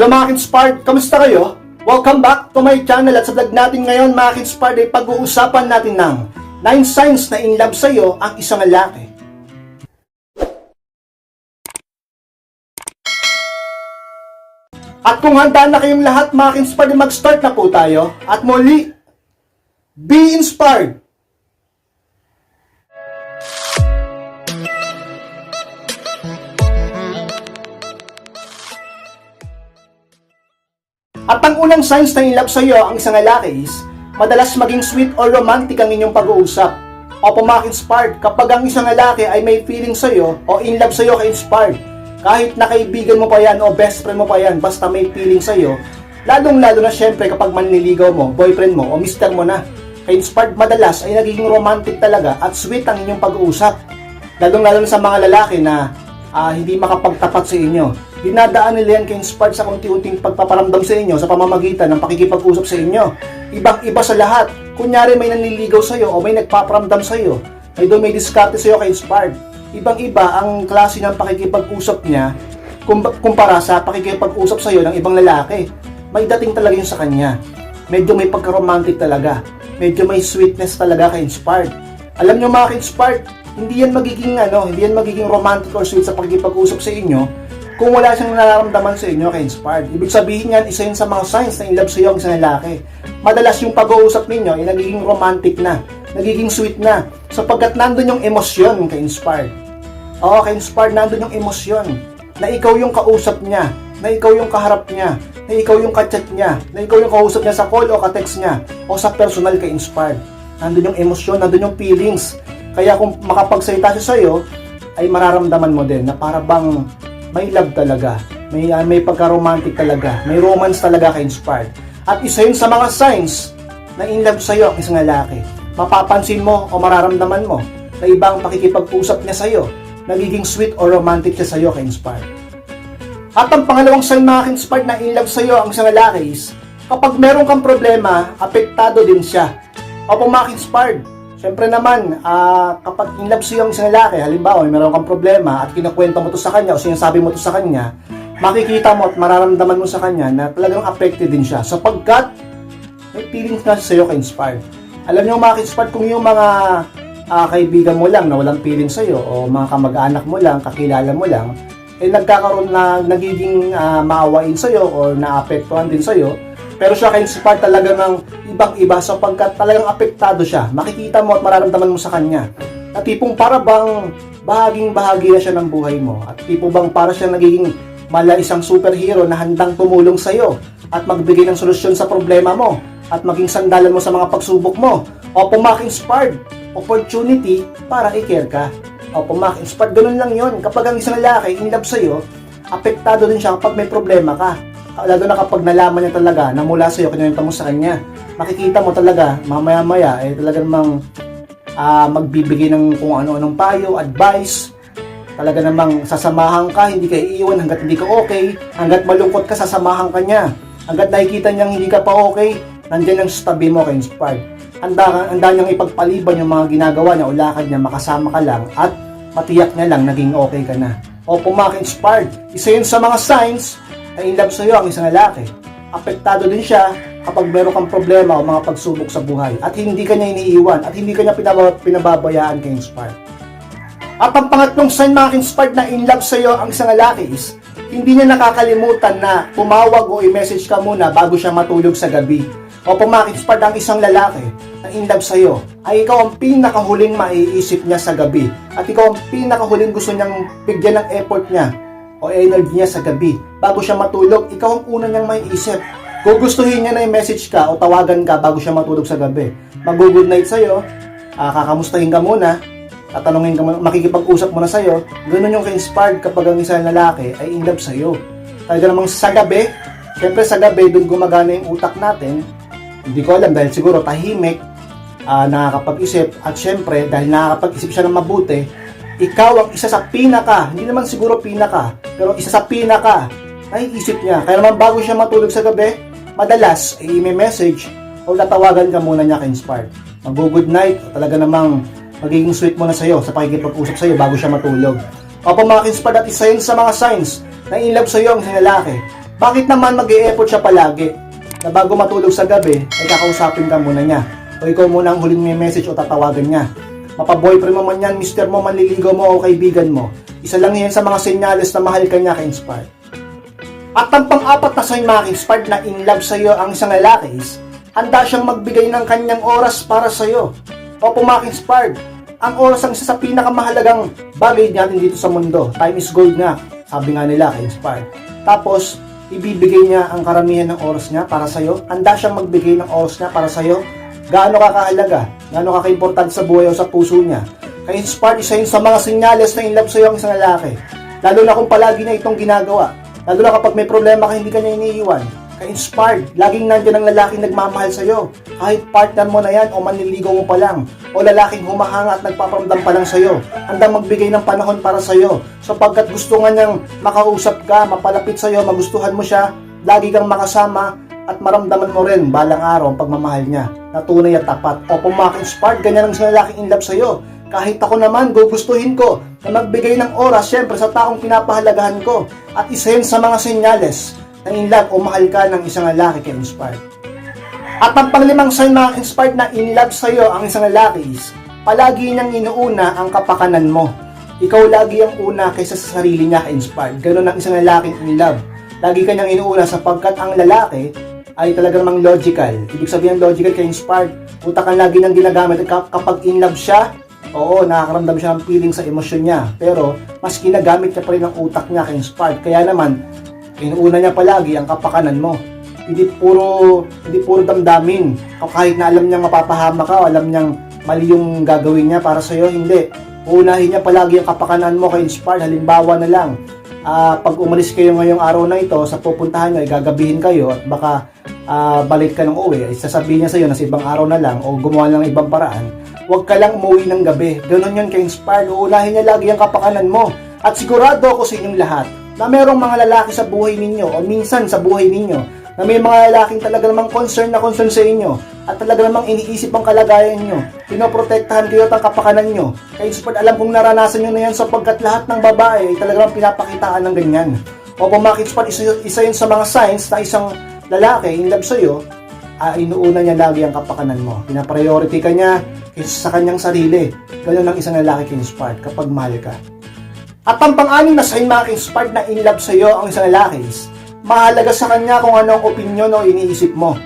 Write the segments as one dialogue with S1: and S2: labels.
S1: Hello mga Kinspart, kamusta kayo? Welcome back to my channel at sa vlog natin ngayon mga Kinspart ay pag-uusapan natin ng 9 signs na in love sa'yo ang isang lalaki. At kung handa na kayong lahat mga Kinspart, mag-start na po tayo. At muli, be inspired! At ang unang signs na in love sa'yo ang isang lalaki is, madalas maging sweet or romantic ang inyong pag-uusap. O pumak-inspired kapag ang isang lalaki ay may feeling sa'yo o in love sa'yo ka-inspired. Kahit na kaibigan mo pa yan o best friend mo pa yan, basta may feeling sa'yo, lalong-lalo na syempre kapag manliligaw mo, boyfriend mo o mister mo na. Ka-inspired madalas ay nagiging romantic talaga at sweet ang inyong pag-uusap. Lalong-lalo na sa mga lalaki na ah, hindi makapagtapat sa inyo. Dinadaan nila yan kay-inspired sa unti-unting pagpaparamdam sa inyo sa pamamagitan ng pakikipag-usap sa inyo. Ibang-iba sa lahat. Kunyari may nanliligaw sa'yo o may nagpaparamdam sa'yo. May doon may diskarte sa'yo kay-inspired. Ibang-iba ang klase ng pakikipag-usap niya kum- kumpara sa pakikipag-usap sa'yo ng ibang lalaki. May dating talaga yun sa kanya. Medyo may pagka-romantic talaga. Medyo may sweetness talaga kay-inspired. Alam nyo mga ka-inspired, hindi yan magiging ano, hindi yan magiging romantic or sweet sa pakikipag-usap sa inyo kung wala siyang nararamdaman sa inyo kay inspired. Ibig sabihin yan, isa yun sa mga signs na in love sa iyo ang lalaki. Madalas yung pag-uusap ninyo ay nagiging romantic na, nagiging sweet na, sapagkat nandun yung emosyon kay inspired. Oo, kay inspired nandun yung emosyon na ikaw yung kausap niya, na ikaw yung kaharap niya, na ikaw yung kachat niya, na ikaw yung kausap niya sa call o ka-text niya, o sa personal kay inspired. Nandun yung emosyon, nandun yung feelings. Kaya kung makapagsalita siya sa'yo, ay mararamdaman mo din na para bang may love talaga. May, ah, may pagka-romantic talaga. May romance talaga ka-inspired. At isa yun sa mga signs na in love sa'yo ang isang lalaki. Mapapansin mo o mararamdaman mo na ibang pakikipag-usap niya sa'yo. Nagiging sweet or romantic siya sa'yo ka-inspired. At ang pangalawang sign mga ka-inspired na in love sa'yo ang isang lalaki is kapag meron kang problema, apektado din siya. O kung mga ka-inspired, Siyempre naman, ah, kapag in love ang isang lalaki, halimbawa, meron kang problema at kinukwento mo to sa kanya o sinasabi mo to sa kanya, makikita mo at mararamdaman mo sa kanya na talagang affected din siya sapagkat may feelings na sa'yo ka-inspired. Alam niyo mga ka-inspired, kung yung mga ah, kaibigan mo lang na walang feeling sa'yo o mga kamag-anak mo lang, kakilala mo lang, eh nagkakaroon na nagiging ah, maawain sa'yo or naapektuhan din sa'yo, pero siya ka-inspired talaga ng ibang-iba sapagkat talagang apektado siya. Makikita mo at mararamdaman mo sa kanya. Na tipong para bang bahaging bahagi na siya ng buhay mo. At tipo bang para siya nagiging mala isang superhero na handang tumulong sa iyo at magbigay ng solusyon sa problema mo at maging sandalan mo sa mga pagsubok mo. O pumak-inspired opportunity para i-care ka. O pumak-inspired, ganun lang yon Kapag ang isang lalaki in love sa'yo, apektado din siya kapag may problema ka lalo na kapag nalaman niya talaga na mula sa'yo, kinuwento mo sa kanya, makikita mo talaga, mamaya-maya, eh talaga namang ah, magbibigay ng kung ano-anong payo, advice, talaga namang sasamahan ka, hindi ka iiwan hanggat hindi ka okay, hanggat malungkot ka, sasamahan ka niya, hanggat nakikita niyang hindi ka pa okay, nandiyan ang tabi mo kay inspired. Handa, handa niyang ipagpaliban yung mga ginagawa niya, ulakad niya, makasama ka lang, at matiyak niya lang, naging okay ka na. O pumaka-inspired. Isa yun sa mga signs na in love sa'yo ang isang lalaki. Apektado din siya kapag meron kang problema o mga pagsubok sa buhay at hindi ka niya iniiwan at hindi ka niya pinaba- pinababayaan kay inspired. At ang pangatlong sign mga inspired na in love sa'yo ang isang lalaki is hindi niya nakakalimutan na tumawag o i-message ka muna bago siya matulog sa gabi. O inspired ang isang lalaki na in love sa'yo, ay ikaw ang pinakahuling maiisip niya sa gabi. At ikaw ang pinakahuling gusto niyang bigyan ng effort niya o energy niya sa gabi. Bago siya matulog, ikaw ang una niyang maiisip. Gugustuhin niya na i-message ka o tawagan ka bago siya matulog sa gabi. Mag-good night sa'yo, ah, kakamustahin ka muna, tatanungin ka makikipag-usap muna sa'yo. Ganun yung ka-inspired kapag ang isang lalaki ay in love sa'yo. Talaga namang sa gabi, syempre sa gabi, doon gumagana yung utak natin. Hindi ko alam dahil siguro tahimik, ah, nakakapag-isip, at syempre dahil nakakapag-isip siya ng mabuti, ikaw ang isa sa pinaka, hindi naman siguro pinaka, pero isa sa pinaka, naiisip niya. Kaya naman bago siya matulog sa gabi, madalas, ay i-message o tatawagan ka muna niya ka-inspired. Mag-good night, talaga namang magiging sweet mo na sa'yo sa pakikipag-usap sa'yo bago siya matulog. O pa mga inspired at sa mga signs na in love sa'yo ang sinalaki. Bakit naman mag effort siya palagi? Na bago matulog sa gabi, ay kakausapin ka muna niya. O ikaw muna ang huling may message o tatawagan niya. Mapaboyfriend mo man yan, mister mo, manliligaw mo o kaibigan mo. Isa lang yan sa mga senyales na mahal ka niya ka-inspire. At ang pang-apat na sign mga inspired na in love sa iyo ang isang lalaki is, handa siyang magbigay ng kanyang oras para sa iyo. Opo mga inspired, ang oras ang isa sa pinakamahalagang bagay natin dito sa mundo. Time is gold nga, sabi nga nila ka-inspired. Tapos, ibibigay niya ang karamihan ng oras niya para sa iyo. Handa siyang magbigay ng oras niya para sa iyo. Gaano ka kahalaga? Gaano ka kaimportante sa buhay o sa puso niya? Ka-inspired, isa yun sa mga senyales na in love sa iyo ang isang lalaki. Lalo na kung palagi na itong ginagawa. Lalo na kapag may problema ka, hindi ka niya iniiwan. Ka-inspired, laging nandiyan ang lalaking nagmamahal sa'yo. Kahit partner mo na yan o manliligaw mo pa lang. O lalaking humahanga at nagpaparamdam pa lang sa'yo. Handang magbigay ng panahon para sa'yo. Sapagkat gusto nga niyang makausap ka, mapalapit sa'yo, magustuhan mo siya, lagi kang makasama, at maramdaman mo rin balang araw ang pagmamahal niya na tunay at tapat. O kung maka-inspired, ganyan ang isang lalaking in love sa'yo. Kahit ako naman, gugustuhin ko na magbigay ng oras syempre sa taong pinapahalagahan ko. At isa yun sa mga senyales na in love o mahal ka ng isang lalaki kay inspired. At ang panglimang sign na inspired na in love sa'yo ang isang lalaki is, palagi niyang inuuna ang kapakanan mo. Ikaw lagi ang una kaysa sa sarili niya ka-inspired. Ganun ang isang lalaking in love. Lagi ka niyang inuuna sapagkat ang lalaki ay talaga namang logical. Ibig sabihin logical kay inspired. Utak ang lagi niyang ginagamit. Kap- Kapag in love siya, oo, nakakaramdam siya ng feeling sa emosyon niya. Pero, mas ginagamit niya pa rin ang utak niya kay inspired. Kaya naman, inuuna niya palagi ang kapakanan mo. Hindi puro, hindi puro damdamin. Kahit na alam niyang mapapahama ka, alam niyang mali yung gagawin niya para sa'yo, hindi. Uunahin niya palagi ang kapakanan mo kay inspired. Halimbawa na lang, ah, pag umalis kayo ngayong araw na ito, sa pupuntahan niyo, ay gagabihin kayo at baka ah, balik ka ng uwi, sasabihin niya sa iyo na sa ibang araw na lang o gumawa ng ibang paraan, huwag ka lang umuwi ng gabi. Ganon yun ka-inspired. Uunahin niya lagi ang kapakanan mo. At sigurado ako sa inyong lahat na merong mga lalaki sa buhay ninyo o minsan sa buhay ninyo na may mga lalaking talaga namang concern na concern sa inyo at talaga namang iniisip ang kalagayan nyo. Pinoprotektahan kayo at ang kapakanan nyo. Kaya inspired alam kong naranasan nyo na yan sapagkat lahat ng babae ay talaga namang pinapakitaan ng ganyan. O pumakit isa, isa yun sa mga signs na isang lalaki in love sa'yo, ah, inuuna niya lagi ang kapakanan mo. Pinapriority ka niya kaysa sa kanyang sarili. Ganun ang isang lalaki ka-inspired kapag mahal ka. At ang pang-anim na sign mga inspired na in love sa'yo ang isang lalaki is, mahalaga sa kanya kung ano ang opinion o iniisip mo.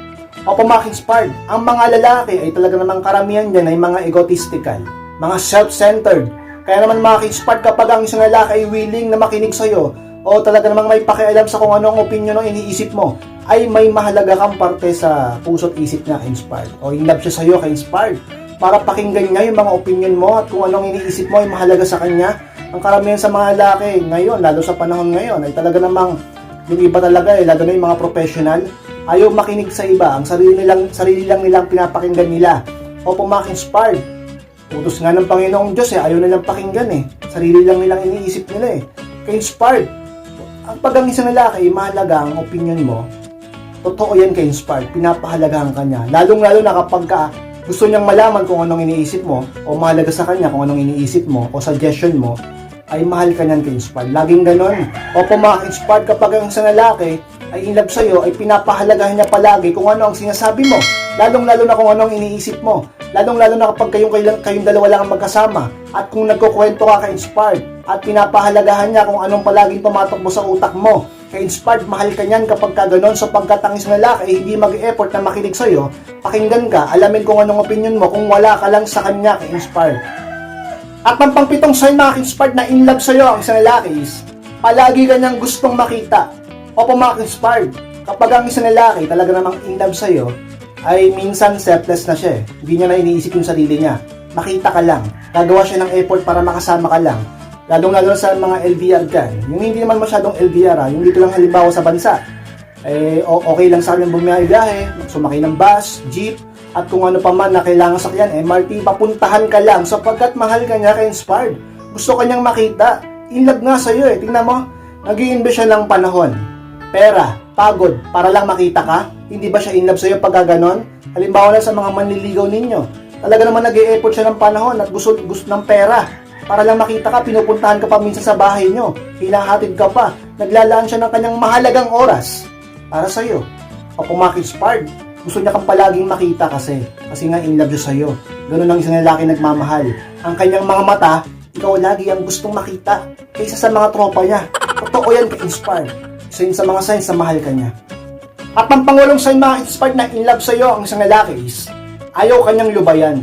S1: O mga inspired, ang mga lalaki ay talaga namang karamihan dyan ay mga egotistical, mga self-centered. Kaya naman mga inspired kapag ang isang lalaki ay willing na makinig sa'yo o talaga namang may pakialam sa kung ano ang opinion o iniisip mo, ay may mahalaga kang parte sa puso't isip niya ka-inspired. O in love siya sa'yo ka-inspired. Para pakinggan niya yung mga opinion mo at kung anong iniisip mo ay mahalaga sa kanya. Ang karamihan sa mga lalaki ngayon, lalo sa panahon ngayon, ay talaga namang yung iba talaga eh, lalo na yung mga professional, ayaw makinig sa iba. Ang sarili nilang, sarili lang nilang pinapakinggan nila. O mga inspired. Utos nga ng Panginoong Diyos eh, ayaw nilang pakinggan eh. Sarili lang nilang iniisip nila eh. Kaya inspired. Ang pag ang isang lalaki, mahalaga ang opinion mo, totoo yan kay inspired, pinapahalagahan ka niya. Lalong-lalo na kapag ka, gusto niyang malaman kung anong iniisip mo, o mahalaga sa kanya kung anong iniisip mo, o suggestion mo, ay mahal ka kay inspired. Laging ganon. O mga inspired kapag ang isang lalaki ay in love sa'yo, ay pinapahalagahan niya palagi kung ano ang sinasabi mo. Lalong-lalo na kung anong iniisip mo. Lalong-lalo na kapag kayong, kayong, kayong dalawa lang ang magkasama. At kung nagkukwento ka ka-inspired. At pinapahalagahan niya kung anong palaging tumatakbo sa utak mo. Ka-inspired, mahal ka niyan kapag ka ganon sapagkat ang isang lalaki hindi mag-effort na makinig sa'yo. Pakinggan ka, alamin kung anong opinion mo kung wala ka lang sa kanya ka-inspired. At ang pangpitong sign na inspired na in love sa'yo ang isang lalaki is, palagi ka gustong makita. O mga inspired, kapag ang isang lalaki talaga namang in love sa'yo, ay minsan selfless na siya eh. Hindi niya na iniisip yung sarili niya. Makita ka lang. Gagawa siya ng effort para makasama ka lang. Lalong-lalo na sa mga LDR ka. Yung hindi naman masyadong LDR ha, yung dito lang halimbawa sa bansa. Eh, okay lang sa kanyang bumiyahe, sumakay ng bus, jeep, at kung ano pa man na kailangan sakyan, MRT, papuntahan ka lang sapagkat mahal ka niya ka-inspired. Gusto ka niyang makita. In love nga sa'yo eh. Tingnan mo, nag siya ng panahon. Pera, pagod, para lang makita ka. Hindi ba siya in love sa'yo pag ganon? Halimbawa na sa mga manliligaw ninyo. Talaga naman nag effort siya ng panahon at gusto, gusto ng pera. Para lang makita ka, pinupuntahan ka pa minsan sa bahay nyo. Hinahatid ka pa. Naglalaan siya ng kanyang mahalagang oras para sa'yo. O pumakit-inspired, gusto niya kang palaging makita kasi. Kasi nga in love siya sa'yo. Ganun ang isang lalaki nagmamahal. Ang kanyang mga mata, ikaw lagi ang gustong makita. Kaysa sa mga tropa niya. Totoo yan ka-inspired. Isa yun sa mga signs na mahal ka niya. At ang pangulong sign mga inspired na in love sa'yo ang isang lalaki is, ayaw kanyang lubayan.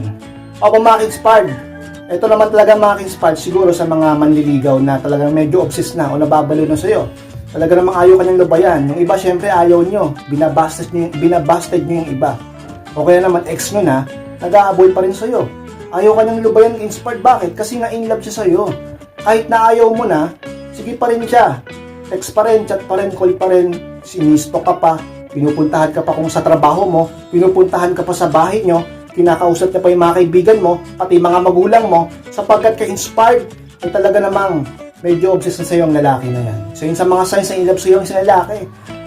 S1: O mga inspired, ito naman talaga mga inspired siguro sa mga manliligaw na talagang medyo obsessed na o nababalo na sa'yo. Talaga namang ayaw kanyang lubayan. Yung iba syempre ayaw nyo. Binabasted nyo, binabasted nyo yung iba. O kaya naman ex nyo na, nag-aaboy pa rin sa'yo. Ayaw kanyang lubayan inspired. Bakit? Kasi nga in love siya sa'yo. Kahit na ayaw mo na, sige pa rin siya. Text pa rin, chat pa rin, call pa rin, sinisto ka pa, pinupuntahan ka pa kung sa trabaho mo, pinupuntahan ka pa sa bahay nyo, kinakausap niya pa yung mga kaibigan mo, pati mga magulang mo, sapagkat ka-inspired, ay talaga namang medyo obsessed na sa'yo ang lalaki na yan. So yun sa mga signs na love sa'yo ang isang lalaki.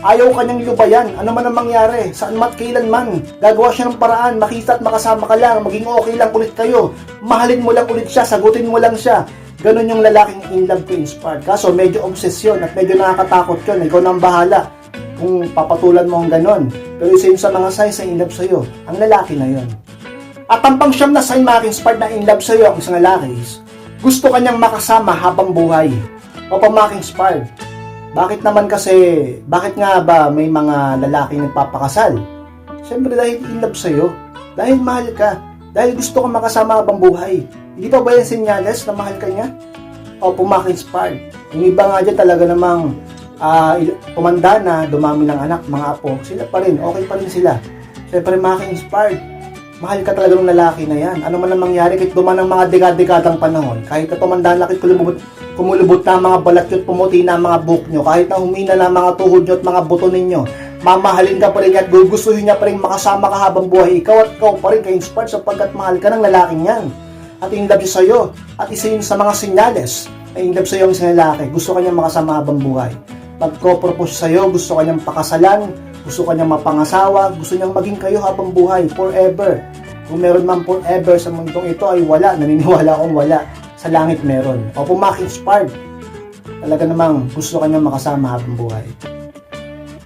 S1: Ayaw kanyang lubayan, ano man ang mangyari, saan mat kailan man, gagawa siya ng paraan, makita at makasama ka lang, maging okay lang ulit kayo, mahalin mo lang ulit siya, sagutin mo lang siya, Ganon yung lalaking in love ko inspired. Kaso medyo obsession at medyo nakakatakot yun. Ikaw nang bahala kung papatulan mo ang ganon. Pero isa yun sa mga signs na in love sa'yo. Ang lalaki na yon. At ang pangsyam na sign mga inspired na in love sa'yo ang isang lalaki is gusto kanyang makasama habang buhay. O pa mga inspired. Bakit naman kasi, bakit nga ba may mga lalaking nagpapakasal? Siyempre dahil in love sa'yo. Dahil mahal ka. Dahil gusto kang makasama habang buhay. Hindi pa ba yan senyales na mahal ka niya? O pumak-inspired. Yung iba nga dyan talaga namang ah, il- tumanda na, dumami ng anak, mga apo, sila pa rin, okay pa rin sila. Siyempre maka-inspired. Mahal ka talaga ng lalaki na yan. Ano man ang mangyari, kahit duman ng mga dekad-dekadang panahon, kahit na tumanda na, kahit kumulubot, kumulubot na ang mga balat nyo at pumuti na ang mga buhok nyo, kahit na humina na ang mga tuhod nyo at mga buto ninyo, mamahalin ka pa rin at gugustuhin niya pa rin makasama ka habang buhay. Ikaw at ikaw pa rin ka-inspired sapagkat mahal ka ng lalaking yan. At in love siya sa'yo. At isa yun sa mga senyales na in love sa'yo ang isang lalaki. Gusto ka niyang makasama habang buhay. Pagko-propose sa'yo, gusto ka niyang pakasalan, gusto ka mapangasawa, gusto niyang maging kayo habang buhay, forever. Kung meron man forever sa mundong ito ay wala, naniniwala akong wala. Sa langit meron. O pumak-inspired. Talaga namang gusto ka makasama habang buhay.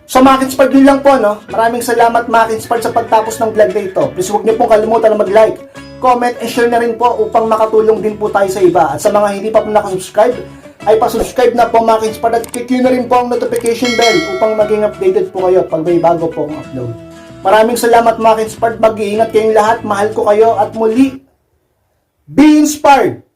S1: So mga Kinspard, yun lang po, no? Maraming salamat Kinspard sa pagtapos ng vlog na ito. Please huwag niyo pong kalimutan na mag-like, comment, and share na rin po upang makatulong din po tayo sa iba. At sa mga hindi pa po nakasubscribe, ay pasubscribe na po mga Kinspard at click nyo na rin po ang notification bell upang maging updated po kayo pag may bago po akong upload. Maraming salamat mga Kinspard, mag-iingat kayong lahat, mahal ko kayo at muli, be inspired!